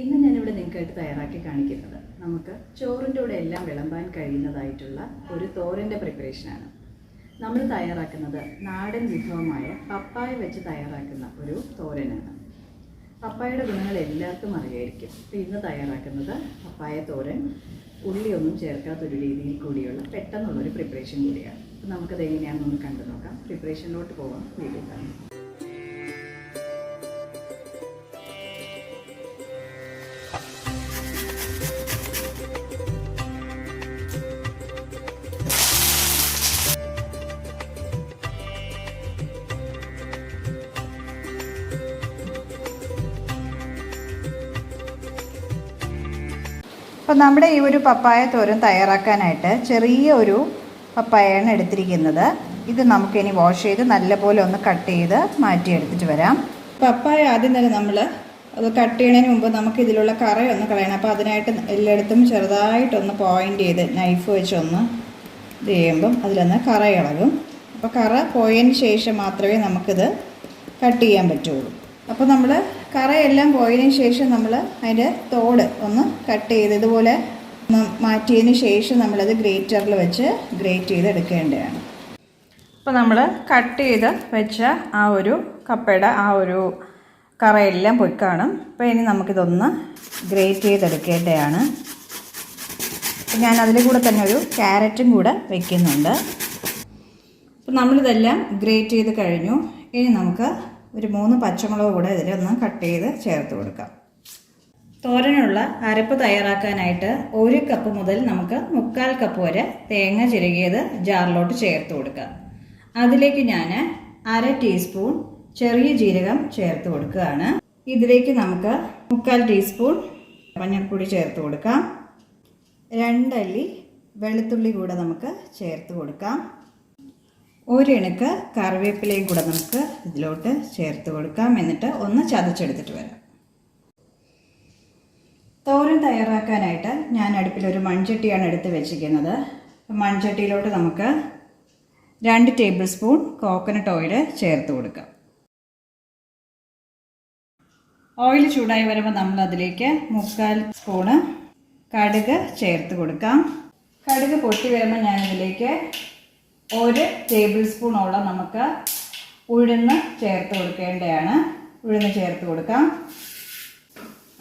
ഇന്ന് ഞാനിവിടെ നിങ്ങൾക്കായിട്ട് തയ്യാറാക്കി കാണിക്കുന്നത് നമുക്ക് ചോറിന്റെ കൂടെ എല്ലാം വിളമ്പാൻ കഴിയുന്നതായിട്ടുള്ള ഒരു തോരന്റെ പ്രിപ്പറേഷനാണ് നമ്മൾ തയ്യാറാക്കുന്നത് നാടൻ വിഭവമായ പപ്പായ വെച്ച് തയ്യാറാക്കുന്ന ഒരു തോരനാണ്. പപ്പായയുടെ ഗുണങ്ങൾ എല്ലാവർക്കും അറിയായിരിക്കും. അപ്പോൾ ഇന്ന് തയ്യാറാക്കുന്നത് പപ്പായ തോരൻ ഉള്ളിയൊന്നും ചേർക്കാത്തൊരു രീതിയിൽ കൂടിയുള്ള പെട്ടെന്നുള്ളൊരു പ്രിപ്പറേഷൻ കൂടിയാണ്. അപ്പോൾ നമുക്കത് എങ്ങനെയാണെന്നൊന്ന് കണ്ടു നോക്കാം പ്രിപ്പറേഷനിലോട്ട് പോകാം വീട്ടിൽ കാണാം. അപ്പോൾ നമ്മുടെ ഈ ഒരു പപ്പായ തോരൻ തയ്യാറാക്കാനായിട്ട് ചെറിയ ഒരു പപ്പായയാണ് എടുത്തിരിക്കുന്നത്. ഇത് നമുക്കിനി വാഷ് ചെയ്ത് നല്ലപോലെ ഒന്ന് കട്ട് ചെയ്ത് മാറ്റിയെടുത്തിട്ട് വരാം. പപ്പായ ആദ്യം തന്നെ നമ്മൾ അത് കട്ട് ചെയ്യണതിന് മുമ്പ് നമുക്ക് ഇതിലുള്ള കറയൊന്ന് കളയണം അപ്പോൾ അതിനായിട്ട് എല്ലായിടത്തും ചെറുതായിട്ടൊന്ന് പോയിന്റ് ചെയ്ത് നൈഫ് വെച്ചൊന്ന് ഇത് ചെയ്യുമ്പം അതിലൊന്ന് കറ ഇളകും. അപ്പോൾ കറ പോയതിന് ശേഷം മാത്രമേ നമുക്കിത് കട്ട് ചെയ്യാൻ പറ്റുള്ളൂ. അപ്പോൾ നമ്മൾ കറയെല്ലാം പോയതിന് ശേഷം നമ്മൾ അതിന്റെ തോട് ഒന്ന് കട്ട് ചെയ്ത് ഇതുപോലെ മാറ്റിയതിന് ശേഷം നമ്മളത് ഗ്രേറ്ററിൽ വെച്ച് ഗ്രേറ്റ് ചെയ്ത് എടുക്കേണ്ടതാണ്. അപ്പോൾ നമ്മൾ കട്ട് ചെയ്ത് വെച്ച ആ ഒരു കപ്പയുടെ ആ ഒരു കറയെല്ലാം പൊയ് കാണും. അപ്പോൾ ഇനി നമുക്കിതൊന്ന് ഗ്രേറ്റ് ചെയ്തെടുക്കേണ്ടതാണ്. ഞാൻ അതിൽ കൂടെ തന്നെ ഒരു ക്യാരറ്റും കൂടെ വെക്കുന്നുണ്ട്. അപ്പോൾ നമ്മളിതെല്ലാം ഗ്രേറ്റ് ചെയ്ത് കഴിഞ്ഞു. ഇനി നമുക്ക് ഒരു മൂന്ന് പച്ചമുളക് കൂടെ ഇതിലൊന്ന് കട്ട് ചെയ്ത് ചേർത്ത് കൊടുക്കാം. തോരനുള്ള അരപ്പ് തയ്യാറാക്കാനായിട്ട് ഒരു കപ്പ് മുതൽ നമുക്ക് മുക്കാൽ കപ്പ് വരെ തേങ്ങ ചിരകിയത് ജാറിലോട്ട് ചേർത്ത് കൊടുക്കാം. അതിലേക്ക് ഞാൻ അര ടീസ്പൂൺ ചെറിയ ജീരകം ചേർത്ത് കൊടുക്കുകയാണ്. ഇതിലേക്ക് നമുക്ക് മുക്കാൽ ടീസ്പൂൺ മഞ്ഞൾപ്പൊടി ചേർത്ത് കൊടുക്കാം. രണ്ടല്ലി വെളുത്തുള്ളി കൂടെ നമുക്ക് ചേർത്ത് കൊടുക്കാം. ഒരിണക്ക് കറിവേപ്പിലയും കൂടെ നമുക്ക് ഇതിലോട്ട് ചേർത്ത് കൊടുക്കാം. എന്നിട്ട് ഒന്ന് ചതച്ചെടുത്തിട്ട് വരാം. തോരൻ തയ്യാറാക്കാനായിട്ട് ഞാൻ അടുപ്പിൽ ഒരു മൺചട്ടിയാണ് എടുത്ത് വെച്ചിരിക്കുന്നത്. മൺചട്ടിയിലോട്ട് നമുക്ക് രണ്ട് ടേബിൾ സ്പൂൺ കോക്കനട്ട് ഓയിൽ ചേർത്ത് കൊടുക്കാം. ഓയിൽ ചൂടായി വരുമ്പോൾ നമ്മൾ അതിലേക്ക് മുക്കാൽ സ്പൂണ് കടുക് ചേർത്ത് കൊടുക്കാം. കടുക് പൊട്ടി വരുമ്പോൾ ഞാനിതിലേക്ക് ഒരു ടേബിൾ സ്പൂണോളം നമുക്ക് ഉഴുന്ന് ചേർത്ത് കൊടുക്കേണ്ടതാണ് ഉഴുന്ന് ചേർത്ത് കൊടുക്കാം.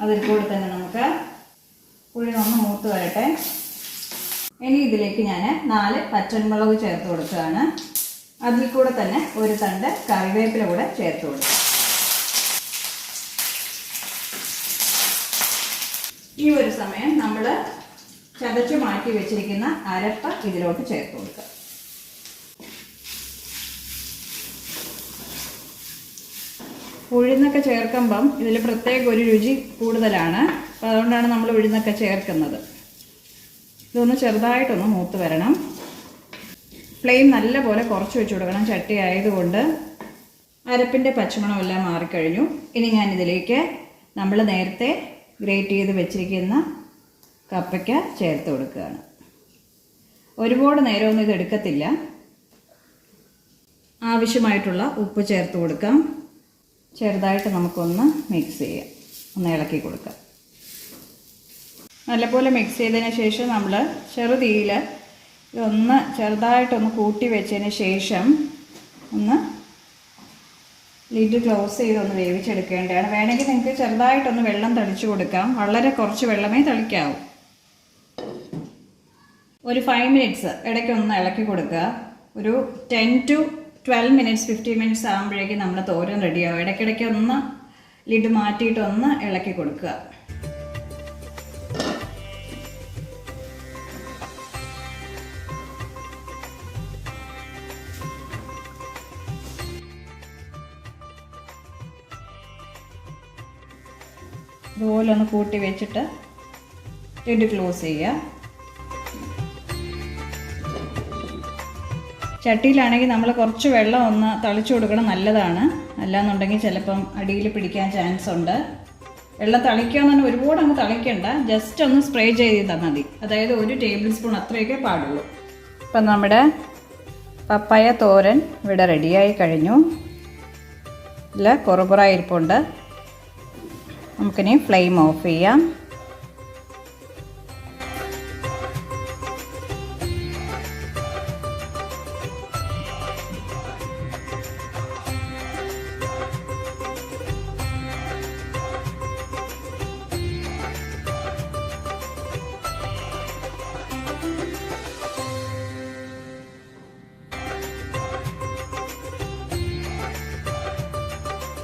അതിൽ കൂടെ തന്നെ നമുക്ക് ഉഴുന്നൊന്ന് മൂത്ത് വരട്ടെ. ഇനി ഇതിലേക്ക് ഞാൻ നാല് പച്ചമുളക് ചേർത്ത് കൊടുക്കുകയാണ്. അതിൽ കൂടെ തന്നെ ഒരു തണ്ട് കറിവേപ്പില കൂടെ ചേർത്ത് കൊടുക്കുക ഈ ഒരു സമയം നമ്മൾ ചതച്ച് മാറ്റി വെച്ചിരിക്കുന്ന അരപ്പ് ഇതിലോട്ട് ചേർത്ത് കൊടുക്കുക ഉഴുന്നൊക്കെ ചേർക്കുമ്പം ഇതിൽ പ്രത്യേക ഒരു രുചി കൂടുതലാണ്. അപ്പോൾ അതുകൊണ്ടാണ് നമ്മൾ ഉഴുന്നൊക്കെ ചേർക്കുന്നത്. ഇതൊന്ന് ചെറുതായിട്ടൊന്ന് മൂത്ത് വരണം. ഫ്ലെയിം നല്ല പോലെ കുറച്ച് വെച്ച് കൊടുക്കണം. ചട്ടി ആയതുകൊണ്ട് അരപ്പിന്റെ പച്ചമണമെല്ലാം മാറിക്കഴിഞ്ഞു. ഇനി ഞാൻ ഇതിലേക്ക് നമ്മൾ നേരത്തെ ഗ്രേറ്റ് ചെയ്ത് വെച്ചിരിക്കുന്ന കപ്പയ്ക്ക ചേർത്ത് കൊടുക്കുകയാണ്. ഒരുപാട് നേരമൊന്നും ഇത് എടുക്കത്തില്ല. ആവശ്യമായിട്ടുള്ള ഉപ്പ് ചേർത്ത് കൊടുക്കാം. ചെറുതായിട്ട് നമുക്കൊന്ന് മിക്സ് ചെയ്യാം. ഒന്ന് ഇളക്കി കൊടുക്കാം. നല്ലപോലെ മിക്സ് ചെയ്തതിന് ശേഷം നമ്മൾ ചെറുതീയിൽ ഇതൊന്ന് ചെറുതായിട്ടൊന്ന് കൂട്ടി വെച്ചതിന് ശേഷം ഒന്ന് ലിഡ് ക്ലോസ് ചെയ്ത് ഒന്ന് വേവിച്ചെടുക്കേണ്ടതാണ്. വേണമെങ്കിൽ നിങ്ങൾക്ക് ചെറുതായിട്ടൊന്ന് വെള്ളം തളിച്ചു കൊടുക്കാം. വളരെ കുറച്ച് വെള്ളമേ തളിക്കാവൂ. ഒരു ഫൈവ് മിനിറ്റ്സ് ഇടയ്ക്കൊന്ന് ഇളക്കി കൊടുക്കുക. ഒരു ten to twelve minutes fifteen minutes ആകുമ്പോഴേക്കും നമ്മൾ തോരൻ റെഡിയാവും ഇടയ്ക്കിടയ്ക്ക് ഒന്ന് ലിഡ് മാറ്റിയിട്ടൊന്ന് ഇളക്കി കൊടുക്കുക. ഇതുപോലെ ഒന്ന് കൂട്ടി വെച്ചിട്ട് ലിഡ് ക്ലോസ് ചെയ്യുക. ചട്ടിയിലാണെങ്കിൽ നമ്മൾ കുറച്ച് വെള്ളം ഒന്ന് തളിച്ചു കൊടുക്കണം നല്ലതാണ്. അല്ലാന്നുണ്ടെങ്കിൽ ചിലപ്പം അടിയിൽ പിടിക്കാൻ ചാൻസ് ഉണ്ട്. വെള്ളം തളിക്കാന്ന് പറഞ്ഞാൽ ഒരുപാട് അങ്ങ് തളിക്കണ്ട. ജസ്റ്റ് ഒന്ന് സ്പ്രേ ചെയ്ത് ചെയ്താൽ മതി. അതായത് ഒരു ടേബിൾ സ്പൂൺ അത്രയൊക്കെ പാടുള്ളൂ. ഇപ്പം നമ്മുടെ പപ്പായ തോരൻ ഇവിടെ റെഡിയായി കഴിഞ്ഞു. ഇല്ല കുറുകുറായിരിപ്പുണ്ട് നമുക്കിനി ഫ്ലെയിം ഓഫ് ചെയ്യാം.